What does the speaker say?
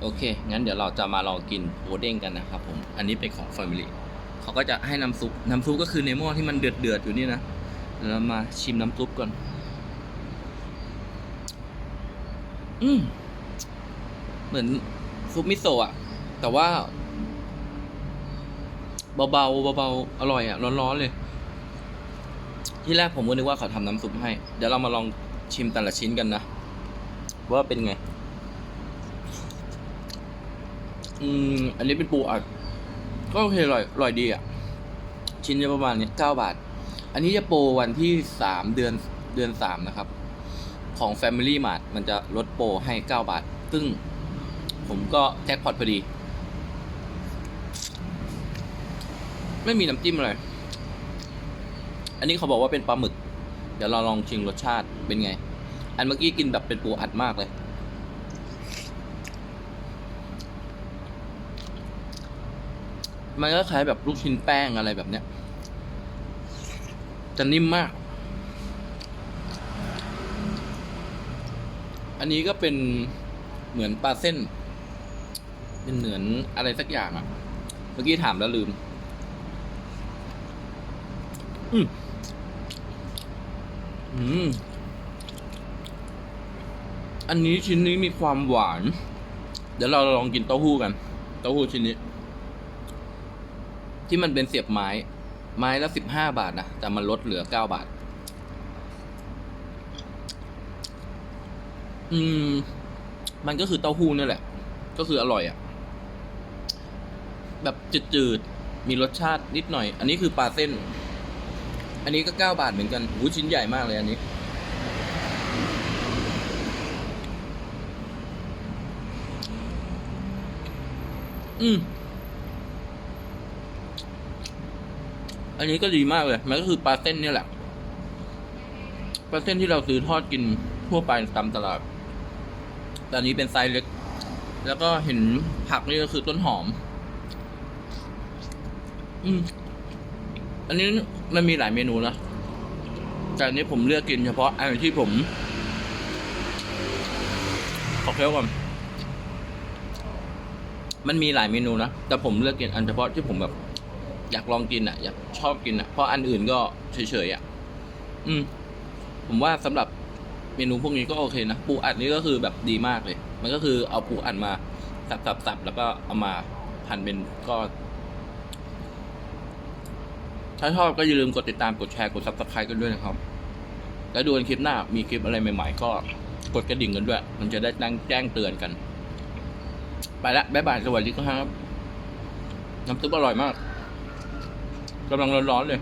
โอเค งั้นเดี๋ยวเราจะมาลองกินโอเด้งกันนะครับผม อันนี้เป็นของ Family เขาก็จะให้น้ำซุป น้ำซุปก็คือในหม้อที่มันเดือดเดือดๆอยู่นี่นะ เดี๋ยวเรามาชิมน้ำซุปก่อน อืม เหมือนซุปมิโซะอะแต่ว่า เบาๆเบาๆอร่อยอะร้อนๆเลย ที่แรกผมก็นึกว่าเขาทำน้ำซุปให้ เดี๋ยวเรามาลองชิมแต่ละชิ้นกันนะ ว่าเป็นไง อืม อันนี้เป็นปูอัด ก็โอเคอร่อยอร่อยดีอะ ชิ้นจะประมาณนี้เก้าบาท อันนี้จะโปรวันที่สามเดือนเดือนสามนะครับ ของ Family Mart มันจะลดโปรให้เก้าบาท ซึ่ง ผมก็แจ็คพอตพอดี ไม่มีน้ำจิ้มอะไรอันนี้เขาบอกว่าเป็นปลาหมึก เดี๋ยวเราลองชิมรสชาติเป็นไง อันเมื่อกี้กินแบบเป็นปูอัดมากเลย มันก็คล้ายแบบลูกชิ้นแป้งอะไรแบบเนี้ย จะนิ่มมาก อันนี้ก็เป็นเหมือนปลาเส้น เป็นเหมือนอะไรสักอย่างอะ่ะ เมื่อกี้ถามแล้วลืม อืมอืมอันนี้ชิ้นนี้มีความหวาน เดี๋ยวเราลองกินเต้าหู้กัน เต้าหู้ชิ้นนี้ ที่มันเป็นเสียบไม้ ไม้ละสิบห้าบาทนะ แต่มันลดเหลือเก้าบาท อืม มันก็คือเต้าหู้นี่แหละ ก็คืออร่อยอะ่ะ แบบจืดๆ มีรสชาตินิดหน่อย อันนี้คือปลาเส้น อันนี้ก็เก้าบาทเหมือนกันหูชิ้นใหญ่มากเลยอันนี้อืม อันนี้ก็ดีมากเลย มันก็คือปลาเส้นนี่แหละ ปลาเส้นที่เราซื้อทอดกินทั่วไปตามตลาดแต่อันนี้เป็นไซส์เล็ก แล้วก็เห็นผักนี่ก็คือต้นหอม อืม อันนี้มันมีหลายเมนูนะ แต่อันนี้ผมเลือกกินเฉพาะอันที่ผม ขอเคี้ยวก่อน มันมีหลายเมนูนะ แต่ผมเลือกกินอันเฉพาะที่ผมแบบ อยากลองกินอะ อยากชอบกินอะเพราะอันอื่นก็เฉยๆอะ อืม ผมว่าสำหรับเมนูพวกนี้ก็โอเคนะปูอัดนี่ก็คือแบบดีมากเลย มันก็คือเอาปูอัดมาสับๆๆแล้วก็เอามาหั่นเป็นก้อนถ้าชอบก็อย่าลืมกดติดตามกดแชร์กด subscribe กันด้วยนะครับ แล้วดูกันคลิปหน้ามีคลิปอะไรใหม่ ๆ ก็กดกระดิ่งกันด้วย มันจะได้ตั้งแจ้งเตือนกัน ไปละบ๊ายบายสวัสดีครับ น้ำซุปอร่อยมาก กำลังร้อนๆเลย